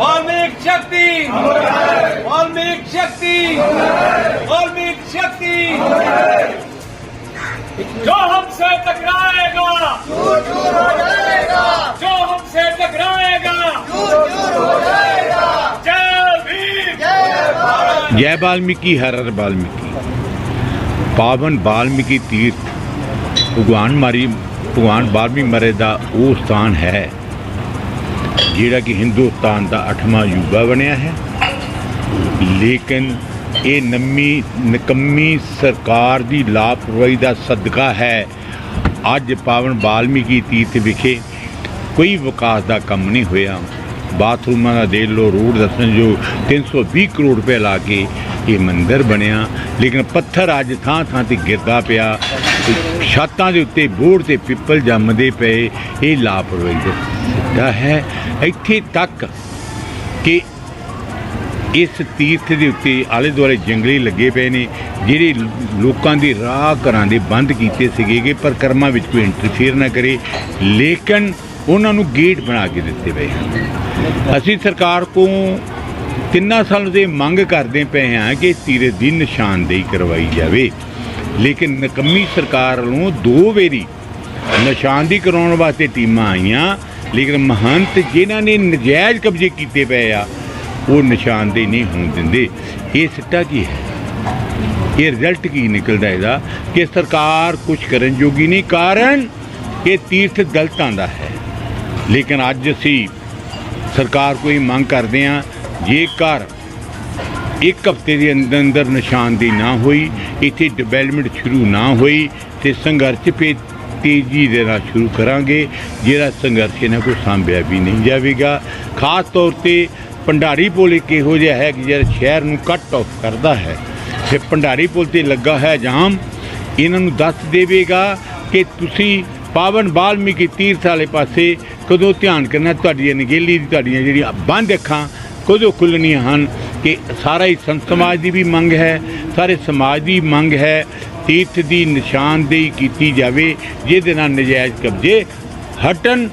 वाल्मीकि शक्ति। वाल्मीकि शक्ति। वाल्मीकि शक्ति। जो हमसे टकराएगा, जो हमसे टकराएगा, जय भीम। जय वाल्मीकि, हर हर वाल्मीकि। पावन वाल्मीकि तीर्थ। भगवान मारी ਭਗਵਾਨ ਵਾਲਮੀਕ ਮਰੇ ਦਾ ਉਹ ਸਥਾਨ ਹੈ, ਜਿਹੜਾ ਕਿ ਹਿੰਦੁਸਤਾਨ ਦਾ 8ਵਾਂ ਯੂਗਾ ਬਣਿਆ ਹੈ। ਲੇਕਿਨ ਇਹ ਨੰਮੀ, ਨਿਕੰਮੀ ਸਰਕਾਰ ਦੀ ਲਾਪਰਵਾਹੀ ਦਾ ਸਦਕਾ ਹੈ। ਅੱਜ ਪਾਵਨ ਬਾਲਮੀਕੀ ਤੀਰਥ ਵਿਖੇ ਕੋਈ ਵਿਕਾਸ ਦਾ ਕੰਮ ਨਹੀਂ ਹੋਇਆ। ਬਾਥਰੂਮਾਂ ਦਾ ਦੇ ਲੋ ਰੋਡ ਦੱਸਣ ਜੋ 320 ਕਰੋੜ ਰੁਪਏ ਲਾ ਕੇ ਇਹ ਮੰਦਿਰ ਬਣਿਆ। ਲੇਕਿਨ ਪੱਥਰ ਅੱਜ ਥਾਂ ਥਾਂ ਤੇ ਗਿਰਦਾ ਪਿਆ। ਛੱਤਾਂ ਦੇ ਉੱਤੇ ਬੋੜ ਤੇ ਪਿੱਪਲ ਜੰਮਦੇ ਪਏ ਇਹ ਲਾਪਰਵਾਹੀ ਦਾ ਹੈ ਇੱਥੇ ਤੱਕ ਕਿ ਇਸ ਤੀਰਥ ਦੇ ਉੱਤੇ ਆਲੇ ਦੁਆਲੇ ਜੰਗਲੇ ਲੱਗੇ ਪਏ ਨੇ, ਜਿਹੜੇ ਲੋਕਾਂ ਦੇ ਰਾਹ ਘਰਾਂ ਦੇ ਬੰਦ ਕੀਤੇ ਸੀਗੇ ਕਿ ਪਰਕਰਮਾ ਵਿੱਚ ਕੋਈ ਇੰਟਰਫੇਅਰ ਨਾ ਕਰੇ, ਲੇਕਿਨ ਉਹਨਾਂ ਨੂੰ ਗੇਟ ਬਣਾ ਕੇ ਦਿੱਤੇ ਪਏ ਹਨ। ਅਸੀਂ ਸਰਕਾਰ ਕੋਲ ਤਿੰਨਾਂ ਸਾਲ ਦੇ ਮੰਗ ਕਰਦੇ ਪਏ ਹਾਂ ਕਿ ਤੀਰਥ ਦੀ ਨਿਸ਼ਾਨਦੇਹੀ ਕਰਵਾਈ ਜਾਵੇ। ਲੇਕਿਨ ਨਕੰਮੀ ਸਰਕਾਰ ਨੂੰ ਦੋ ਵੇਰੀ ਨਿਸ਼ਾਨਦੇਹੀ ਕਰਾਉਣ ਵਾਸਤੇ ਟੀਮਾਂ ਆਈਆਂ, ਲੇਕਿਨ ਮਹੰਤ ਜਿਨ੍ਹਾਂ ਨੇ ਨਜਾਇਜ਼ ਕਬਜ਼ੇ ਕੀਤੇ ਪਏ ਆ, ਉਹ ਨਿਸ਼ਾਨਦੇਹੀ ਨਹੀਂ ਹੋਣ ਦਿੰਦੇ। ਇਹ ਸਿੱਟਾ ਕੀ ਹੈ? ਇਹ ਰਿਜ਼ਲਟ ਕੀ ਨਿਕਲਦਾ ਇਹਦਾ? ਕਿ ਸਰਕਾਰ ਕੁਝ ਕਰਨ ਜੋਗੀ ਨਹੀਂ, ਕਾਰਨ ਇਹ ਤੀਰਥ ਦਲਤਾਂ ਦਾ ਹੈ। ਲੇਕਿਨ ਅੱਜ ਅਸੀਂ ਸਰਕਾਰ ਕੋਈ ਮੰਗ ਕਰਦੇ ਹਾਂ, ਜੇਕਰ ਇੱਕ ਹਫ਼ਤੇ ਦੇ ਅੰਦਰ ਅੰਦਰ ਨਿਸ਼ਾਨਦੀ ਨਾ ਹੋਈ, ਇੱਥੇ ਡਿਵੈਲਪਮੈਂਟ ਸ਼ੁਰੂ ਨਾ ਹੋਈ ਤੇ ਸੰਘਰਸ਼ ਪੇ ਤੇਜ਼ੀ ਦੇ ਨਾਲ ਸ਼ੁਰੂ ਕਰਾਂਗੇ, ਜਿਹੜਾ ਸੰਘਰਸ਼ ਇਹਨਾਂ ਕੋਲ ਸਾਂਭਿਆ ਵੀ ਨਹੀਂ ਜਾਵੇਗਾ। ਖਾਸ ਤੌਰ ਤੇ ਭੰਡਾਰੀ ਪੁਲ ਇੱਕ ਇਹੋ ਜਿਹਾ ਹੈ ਕਿ ਜਿਹੜਾ ਸ਼ਹਿਰ ਨੂੰ ਕੱਟ ਆਫ ਕਰਦਾ ਹੈ। ਤੇ ਭੰਡਾਰੀ ਪੁਲ ਤੇ ਲੱਗਾ ਹੈ ਜਾਮ, ਇਹਨਾਂ ਨੂੰ ਦੱਸ ਦੇਵੇਗਾ ਕਿ ਤੁਸੀਂ ਪਾਵਨ ਬਾਲਮੀਕੀ ਤੀਰਥ ਵਾਲੇ ਪਾਸੇ ਕਦੋਂ ਧਿਆਨ ਕਰਨਾ ਤੁਹਾਡੀ ਨਗੇਲੀ ਦੀ ਤੁਹਾਡੀਆਂ ਜਿਹੜੀਆਂ ਬੰਦ ਅੱਖਾਂ ਕਦੋਂ ਖੁੱਲਣੀਆਂ ਹਨ ਕਿ ਸਾਰਾ ਹੀ ਸੰਤ ਸਮਾਜ ਦੀ ਵੀ ਮੰਗ ਹੈ, ਸਾਰੇ ਸਮਾਜ ਦੀ ਮੰਗ ਹੈ, ਤੀਰਥ ਦੀ ਨਿਸ਼ਾਨਦੇਹੀ ਕੀਤੀ ਜਾਵੇ, ਜਿਹਦੇ ਨਾਲ ਨਜਾਇਜ਼ ਕਬਜ਼ੇ ਹਟਣ,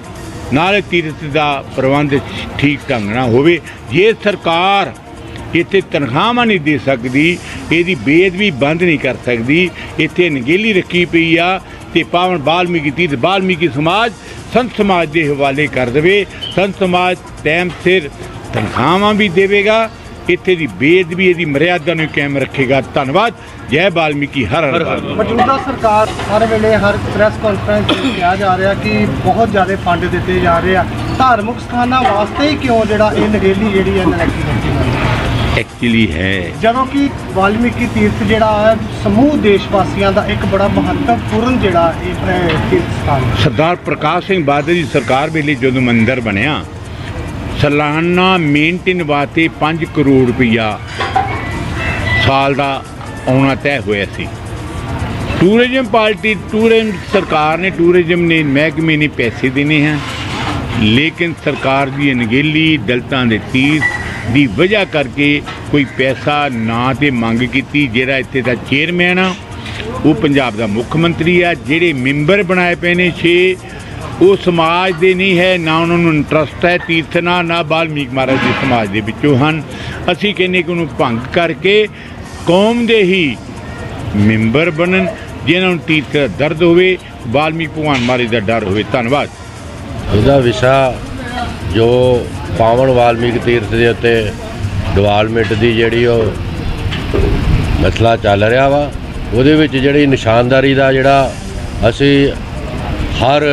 ਨਾਲ ਤੀਰਥ ਦਾ ਪ੍ਰਬੰਧ ਠੀਕ ਢੰਗ ਨਾਲ ਹੋਵੇ। ਜੇ ਸਰਕਾਰ ਇੱਥੇ ਤਨਖਾਹਾਂ ਨਹੀਂ ਦੇ ਸਕਦੀ, ਇਹਦੀ ਬੇਅਦਬੀ ਬੰਦ ਨਹੀਂ ਕਰ ਸਕਦੀ, ਇੱਥੇ ਨਗੇਲੀ ਰੱਖੀ ਪਈ ਆ ਤੇ ਪਾਵਨ ਬਾਲਮੀਕੀ ਤੀਰਥ, ਬਾਲਮੀਕੀ ਸਮਾਜ ਸੰਤ ਸਮਾਜ ਦੇ ਹਵਾਲੇ ਕਰ ਦੇਵੇ। ਸੰਤ ਸਮਾਜ ਟਾਈਮ ਸਿਰ ਤਨਖਾਹਾਂ ਵੀ ਦੇਵੇਗਾ ਇੱਥੇ ਦੀ ਬੇਅਦਬੀ ਇਹਦੀ ਮਰਿਆਦਾ ਨੂੰ ਕਾਇਮ ਰੱਖੇਗਾ। ਧੰਨਵਾਦ। ਜੈ ਬਾਲਮੀਕੀ। ਹਰ ਹਰ। ਮੌਜੂਦਾ ਸਰਕਾਰ ਹਰ ਵੇਲੇ ਹਰ ਪ੍ਰੈਸ ਕਾਨਫਰੰਸ ਵਿੱਚ ਕਿਹਾ ਜਾ ਰਿਹਾ ਕਿ ਬਹੁਤ ਜ਼ਿਆਦਾ ਫੰਡ ਦਿੱਤੇ ਜਾ ਰਹੇ ਆ। ਧਾਰਮਿਕ ਸਥਾਨਾਂ ਵਾਸਤੇ ਹੀ ਕਿਉਂ ਜਿਹੜਾ ਇਹ ਨਗੇਲੀ ਜਿਹੜੀ ਹੈ ਹੈ? ਐਕਚੁਅਲੀ ਹੈ। ਜਦੋਂ ਕਿ ਵਾਲਮੀਕੀ ਤੀਰਥ ਜਿਹੜਾ ਹੈ ਸਮੂਹ ਦੇਸ਼ ਵਾਸੀਆਂ ਦਾ ਇੱਕ ਬੜਾ ਮਹੱਤਵਪੂਰਨ ਜਿਹੜਾ ਇਹ ਤੀਰਥ ਸਥਾਨ ਸਰਦਾਰ ਪ੍ਰਕਾਸ਼ ਸਿੰਘ ਬਾਦਲ ਦੀ ਸਰਕਾਰ ਵੇਲੇ ਜਦੋਂ ਮੰਦਿਰ ਬਣਿਆ ਸਾਲਾਨਾ ਮੇਨਟੇਨ ਵਾਸਤੇ 5 ਕਰੋੜ ਰੁਪਈਆ ਸਾਲ ਦਾ ਆਉਣਾ ਤੈਅ ਹੋਇਆ ਸੀ। ਟੂਰਿਜ਼ਮ ਪਾਰਟੀ, ਟੂਰਿਜ਼ਮ ਸਰਕਾਰ ਨੇ, ਟੂਰਿਜ਼ਮ ਨੇ ਮਹਿਕਮੇ ਨੇ ਪੈਸੇ ਦੇਣੇ ਹਨ ਲੇਕਿਨ ਸਰਕਾਰ ਦੀ ਅਣਗਹਿਲੀ, ਦਲਤਾਂ ਦੇ ਤੀਰਥ ਦੀ ਵਜ੍ਹਾ ਕਰਕੇ ਕੋਈ ਪੈਸਾ ਨਾ ਤੇ ਮੰਗ ਕੀਤੀ, ਜਿਹੜਾ ਇੱਥੇ ਦਾ ਚੇਅਰਮੈਨ ਆ, ਉਹ ਪੰਜਾਬ ਦਾ ਮੁੱਖ ਮੰਤਰੀ ਆ, ਜਿਹੜੇ ਮੈਂਬਰ ਬਣਾਏ ਪਏ ਨੇ 6 ਉਹ ਸਮਾਜ ਦੇ ਨਹੀਂ ਹੈ, ਨਾ ਉਹਨਾਂ ਨੂੰ ਇੰਟਰਸਟ ਹੈ ਤੀਰਥ ਨਾਲ ਨਾ ਬਾਲਮੀਕ ਮਹਾਰਾਜ ਦੇ ਸਮਾਜ ਦੇ ਵਿੱਚੋਂ ਹਨ। ਅਸੀਂ ਕਹਿੰਦੇ ਕਿ ਉਹਨੂੰ ਭੰਗ ਕਰਕੇ ਕੌਮ ਦੇ ਹੀ ਮੈਂਬਰ ਬਣਨ ਜਿਨ੍ਹਾਂ ਨੂੰ ਤੀਰਥ ਦਾ ਦਰਦ ਹੋਵੇ, ਬਾਲਮੀਕ ਭਗਵਾਨ ਮਹਾਰਾਜ ਦਾ ਡਰ ਹੋਵੇ। ਧੰਨਵਾਦ। ਉਹਦਾ ਵਿਸ਼ਾ ਜੋ ਪਾਵਨ ਵਾਲਮੀਕ ਤੀਰਥ ਦੇ ਉੱਤੇ ਡਿਵੈਲਪਮੈਂਟ ਦੀ ਜਿਹੜੀ ਉਹ ਮਸਲਾ ਚੱਲ ਰਿਹਾ ਵਾ, ਉਹਦੇ ਵਿੱਚ ਜਿਹੜੀ ਨਿਸ਼ਾਨਦਾਰੀ ਦਾ ਜਿਹੜਾ ਅਸੀਂ ਹਰ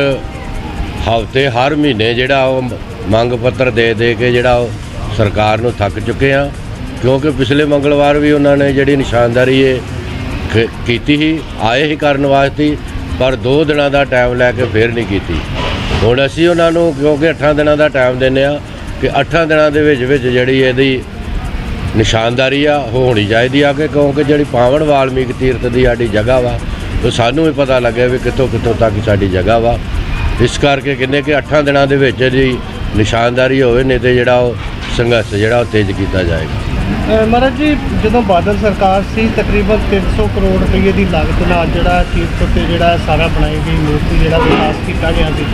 ਹਫ਼ਤੇ ਹਰ ਮਹੀਨੇ ਜਿਹੜਾ ਉਹ ਮੰਗ ਪੱਤਰ ਦੇ ਦੇ ਕੇ ਜਿਹੜਾ ਉਹ ਸਰਕਾਰ ਨੂੰ ਥੱਕ ਚੁੱਕੇ ਆ ਕਿਉਂਕਿ ਪਿਛਲੇ ਮੰਗਲਵਾਰ ਵੀ ਉਹਨਾਂ ਨੇ ਜਿਹੜੀ ਨਿਸ਼ਾਨਦਾਰੀ ਇਹ ਕ- ਕੀਤੀ ਸੀ, ਆਏ ਹੀ ਕਰਨ ਵਾਸਤੇ, ਪਰ 2 ਦਿਨਾਂ ਦਾ ਟਾਈਮ ਲੈ ਕੇ ਫੇਰ ਨਹੀਂ ਕੀਤੀ। ਹੁਣ ਅਸੀਂ ਉਹਨਾਂ ਨੂੰ ਕਿਉਂਕਿ 8 ਦਿਨਾਂ ਦਾ ਟਾਈਮ ਦਿੰਨੇ ਆ ਕਿ 8 ਦਿਨਾਂ ਦੇ ਵਿੱਚ ਵਿੱਚ ਜਿਹੜੀ ਇਹਦੀ ਨਿਸ਼ਾਨਦਾਰੀ ਆ, ਉਹ ਹੋਣੀ ਚਾਹੀਦੀ ਆ ਕਿ ਕਿਉਂਕਿ ਜਿਹੜੀ ਪਾਵਨ ਵਾਲਮੀਕ ਤੀਰਥ ਦੀ ਸਾਡੀ ਜਗ੍ਹਾ ਵਾ, ਉਹ ਸਾਨੂੰ ਵੀ ਪਤਾ ਲੱਗਿਆ ਵੀ ਕਿੱਥੋਂ ਕਿੱਥੋਂ ਤੱਕ ਸਾਡੀ ਜਗ੍ਹਾ ਵਾ। ਇਸ ਕਰਕੇ ਕਹਿੰਦੇ ਕਿ 8 ਦਿਨਾਂ ਦੇ ਵਿੱਚ ਇਹਦੀ ਨਿਸ਼ਾਨਦਾਰੀ ਹੋਵੇ ਨਹੀਂ ਤੇ ਜਿਹੜਾ ਉਹ ਸੰਘਰਸ਼ ਜਿਹੜਾ ਉਹ ਤੇਜ਼ ਕੀਤਾ ਜਾਏਗਾ। ਮਹਾਰਾਜ ਜੀ ਜਦੋਂ ਬਾਦਲ ਸਰਕਾਰ ਸੀ ਤਕਰੀਬਨ 300 ਕਰੋੜ ਰੁਪਏ ਦੀ ਲਾਗਤ ਨਾਲ ਜਿਹੜਾ ਤੀਰਥ ਉੱਤੇ ਜਿਹੜਾ ਸਾਰਾ ਬਣਾਈ ਗਈ ਮੂਰਤੀ ਜਿਹੜਾ ਵਿਕਾਸ ਕੀਤਾ ਗਿਆ ਸੀ।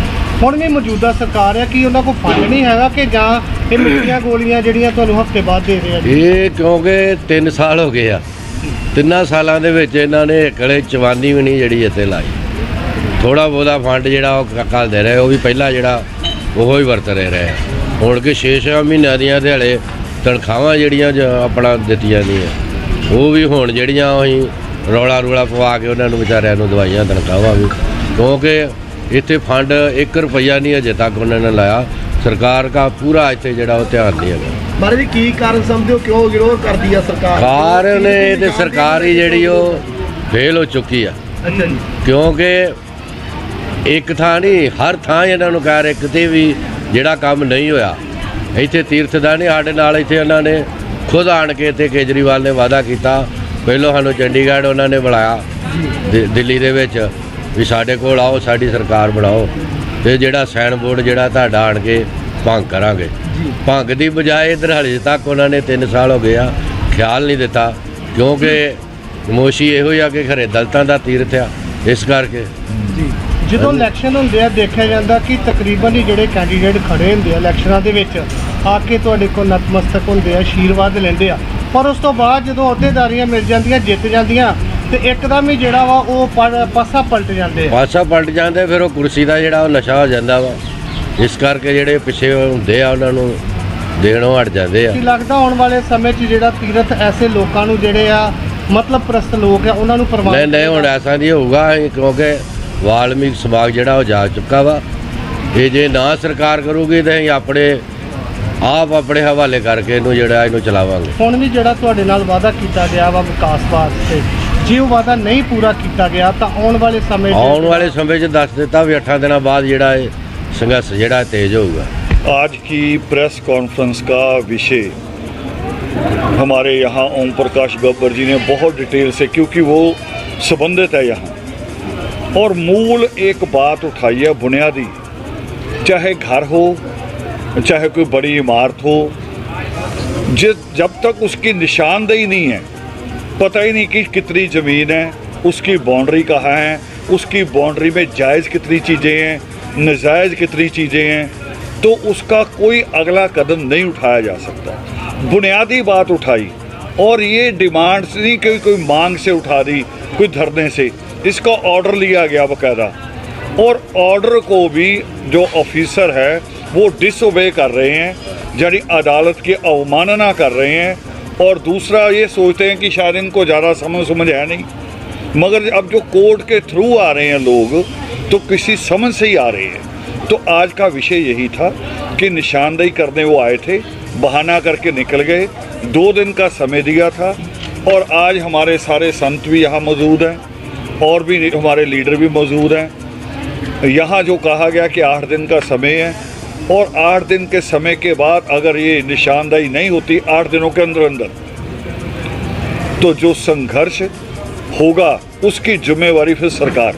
ਹੁਣ ਵੀ ਮੌਜੂਦਾ ਸਰਕਾਰ ਹੈ ਕਿ ਉਹਨਾਂ ਕੋਲ ਫੰਡ ਨਹੀਂ ਹੈਗਾ ਕਿ ਜਾਂ ਇਹ ਮਿੱਠੀਆਂ ਗੋਲੀਆਂ ਜਿਹੜੀਆਂ ਤੁਹਾਨੂੰ ਹਫ਼ਤੇ ਬਾਅਦ ਦੇ ਰਹੇ ਆ ਜੀ? ਇਹ ਕਿਉਂਕਿ 3 ਸਾਲ ਹੋ ਗਏ ਆ। ਤਿੰਨਾਂ ਸਾਲਾਂ ਦੇ ਵਿੱਚ ਇਹਨਾਂ ਨੇ ਇਕਲੇ ਚਵਾਨੀ ਵੀ ਨਹੀਂ ਜਿਹੜੀ ਇੱਥੇ ਲਾਈ। ਥੋੜਾ ਬਹੁਤਾ ਫੰਡ ਜਿਹੜਾ ਉਹ ਕ- ਘੱਲਦੇ ਰਹੇ ਉਹ ਵੀ ਪਹਿਲਾਂ ਜਿਹੜਾ ਉਹੋ ਹੀ ਵਰਤ ਰਹੇ ਰਹੇ। ਹੁਣ ਕਿ 6-6 ਮਹੀਨਿਆਂ ਦੀਆਂ ਦਿਹਾੜੇ ਤਨਖਾਹਾਂ ਜਿਹੜੀਆਂ ਆਪਣਾ ਦਿੱਤੀਆਂ ਜਾਂਦੀਆਂ ਉਹ ਵੀ ਹੁਣ ਜਿਹੜੀਆਂ ਅਸੀਂ ਰੌਲਾ ਰੂਲਾ ਪਵਾ ਕੇ ਉਹਨਾਂ ਨੂੰ ਵਿਚਾਰਿਆਂ ਨੂੰ ਦਵਾਈਆਂ ਤਨਖਾਹਾਂ ਵੀ। ਕਿਉਂਕਿ ਇੱਥੇ ਫੰਡ 1 ਰੁਪਈਆ ਨਹੀਂ ਅਜੇ ਤੱਕ ਉਹਨਾਂ ਨੇ ਲਾਇਆ। ਸਰਕਾਰ ਦਾ ਪੂਰਾ ਇੱਥੇ ਜਿਹੜਾ ਉਹ ਧਿਆਨ ਨਹੀਂ ਹੈਗਾ। ਮਾਰੇ ਜੀ ਕੀ ਕਾਰਨ ਸਮਝਦੇ ਹੋ? ਕਿਉਂ ਵਿਰੋਧ ਕਰਦੀ ਆ ਸਰਕਾਰ? ਕਾਰਨ ਇਹ ਤੇ ਸਰਕਾਰੀ ਜਿਹੜੀ ਉਹ ਫੇਲ ਹੋ ਚੁੱਕੀ ਆ। ਅੱਛਾ ਜੀ। ਕਿਉਂਕਿ ਇੱਕ ਥਾਂ ਨਹੀਂ, ਹਰ ਥਾਂ ਇਹਨਾਂ ਨੂੰ ਕਹਿ ਰਹੇ ਕਿਤੇ ਵੀ ਜਿਹੜਾ ਕੰਮ ਨਹੀਂ ਹੋਇਆ। ਇੱਥੇ ਤੀਰਥਦਾਨੀ ਸਾਡੇ ਨਾਲ ਇੱਥੇ ਉਹਨਾਂ ਨੇ ਖੁਦ ਆਣ ਕੇ ਇੱਥੇ ਕੇਜਰੀਵਾਲ ਨੇ ਵਾਅਦਾ ਕੀਤਾ। ਪਹਿਲੋਂ ਸਾਨੂੰ ਚੰਡੀਗੜ੍ਹ ਉਹਨਾਂ ਨੇ ਬੁਲਾਇਆ, ਦਿ- ਦਿੱਲੀ ਦੇ ਵਿੱਚ, ਵੀ ਸਾਡੇ ਕੋਲ ਆਓ, ਸਾਡੀ ਸਰਕਾਰ ਬਣਾਓ। ਤੇ ਜਿਹੜਾ ਸਾਈਨ ਬੋਰਡ ਜਿਹੜਾ ਤੁਹਾਡਾ ਆਣ ਕੇ ਭੰਗ ਕਰਾਂਗੇ। ਭੰਗ ਦੀ ਬਜਾਏ ਇਧਰ ਹਲੇ ਤੱਕ ਉਹਨਾਂ ਨੇ 3 ਸਾਲ ਹੋ ਗਏ ਆ, ਖਿਆਲ ਨਹੀਂ ਦਿੱਤਾ। ਕਿਉਂਕਿ ਮੋਸ਼ੀ ਇਹੋ ਹੀ ਆ ਕਿ ਖਰੇ ਦਲਤਾਂ ਦਾ ਤੀਰਥ ਆ, ਇਸ ਕਰਕੇ। ਜੀ ਜਦੋਂ ਇਲੈਕਸ਼ਨ ਹੁੰਦੇ ਆ ਦੇਖਿਆ ਜਾਂਦਾ ਕਿ ਤਕਰੀਬਨ ਹੀ ਜਿਹੜੇ ਕੈਂਡੀਡੇਟ ਖੜੇ ਹੁੰਦੇ ਆ ਇਲੈਕਸ਼ਨਾਂ ਦੇ ਵਿੱਚ ਆ ਕੇ ਤੁਹਾਡੇ ਕੋਲ ਨਤਮਸਤਕ ਹੁੰਦੇ ਆ ਆਸ਼ੀਰਵਾਦ ਲੈਂਦੇ ਆ। ਪਰ ਉਸ ਤੋਂ ਬਾਅਦ ਜਦੋਂ ਅਹੁਦੇਦਾਰੀਆਂ ਮਿਲ ਜਾਂਦੀਆਂ ਜਿੱਤ ਜਾਂਦੀਆਂ ਤੇ ਇੱਕਦਮ ਹੀ ਜਿਹੜਾ ਵਾ ਉਹ ਪਾਸਾ ਪਲਟ ਜਾਂਦੇ ਆ। ਪਾਸਾ ਪਲਟ ਜਾਂਦੇ ਫਿਰ ਉਹ ਕੁਰਸੀ ਦਾ ਜਿਹੜਾ ਉਹ ਨਸ਼ਾ ਹੋ ਜਾਂਦਾ ਵਾ। ਇਸ ਕਰਕੇ ਜਿਹੜੇ ਪਿੱਛੇ ਹੁੰਦੇ ਆ ਉਹਨਾਂ ਨੂੰ ਦੇਣੋਂ ਹਟ ਜਾਂਦੇ ਆ। ਕੀ ਲੱਗਦਾ ਆਉਣ ਵਾਲੇ ਸਮੇਂ 'ਚ ਜਿਹੜਾ ਤੀਰਥ ਐਸੇ ਲੋਕਾਂ ਨੂੰ ਜਿਹੜੇ ਆ ਮਤਲਬ ਪ੍ਰਸਤ ਲੋਕ ਆ ਉਹਨਾਂ ਨੂੰ ਪ੍ਰਵਾਨ ਨਹੀਂ ਨਹੀਂ ਹੁਣ ਐਸਾ ਨਹੀਂ ਹੋਊਗਾ ਕਿਉਂਕਿ ਵਾਲਮੀਕ ਸਮਾਜ ਜਿਹੜਾ ਉਹ ਜਾ ਚੁੱਕਾ ਵਾ ਇਹ ਜੇ ਨਾ ਸਰਕਾਰ ਕਰੂਗੀ ਤਾਂ ਅਸੀਂ ਆਪਣੇ ਆਪ ਆਪਣੇ ਹਵਾਲੇ ਕਰਕੇ ਇਹਨੂੰ ਜਿਹੜਾ ਇਹਨੂੰ ਚਲਾਵਾਂਗੇ ਹੁਣ ਵੀ ਜਿਹੜਾ ਤੁਹਾਡੇ ਨਾਲ ਵਾਅਦਾ ਕੀਤਾ ਗਿਆ ਵਾ ਵਿਕਾਸ ਵਾਸਤੇ ਜੇ ਉਹ ਵਾਅਦਾ ਨਹੀਂ ਪੂਰਾ ਕੀਤਾ ਗਿਆ ਤਾਂ ਆਉਣ ਵਾਲੇ ਸਮੇਂ 'ਚ ਆਉਣ ਵਾਲੇ ਸਮੇਂ 'ਚ ਦੱਸ ਦਿੱਤਾ ਵੀ 8 ਦਿਨਾਂ ਬਾਅਦ ਜਿਹੜਾ ਇਹ ਸੰਘਰਸ਼ ਜਿਹੜਾ ਤੇਜ਼ ਹੋਊਗਾ आज की प्रेस कॉन्फ्रेंस का विषय हमारे यहाँ ओम प्रकाश गब्बर जी ने बहुत डिटेल से क्योंकि वो संबंधित है यहाँ और मूल एक बात उठाई है बुनियादी चाहे घर हो चाहे कोई बड़ी इमारत हो जिस जब तक उसकी निशानदेही नहीं है पता ही नहीं कि कितनी ज़मीन है उसकी बाउंड्री कहाँ है उसकी बाउंड्री में जायज़ कितनी चीज़ें हैं नजायज़ कितनी चीज़ें हैं तो उसका कोई अगला कदम नहीं उठाया जा सकता बुनियादी बात उठाई और ये डिमांड्स नहीं कि कोई मांग से उठा दी कोई धरने से इसका ऑर्डर लिया गया बकायदा। और ऑर्डर को भी जो ऑफिसर है, वो डिसोबे कर रहे हैं, यानी अदालत की अवमानना कर रहे हैं। और दूसरा ये सोचते हैं कि शायद इनको ज़्यादा समझ समझ है नहीं। मगर अब जो कोर्ट के थ्रू आ रहे हैं लोग तो किसी समझ से ही आ रहे हैं। तो आज का विषय यही था कि निशानदेही करने वो आए थे, बहाना करके निकल गए, दो दिन का समय दिया था। और आज हमारे सारे संत भी यहाँ मौजूद हैं। और भी हमारे लीडर भी मौजूद हैं। यहाँ जो कहा गया कि आठ दिन का समय है और आठ दिन के समय के बाद अगर ये निशानदाही नहीं होती आठ दिनों के अंदर अंदर तो जो संघर्ष होगा, उसकी जिम्मेवारी फिर सरकार।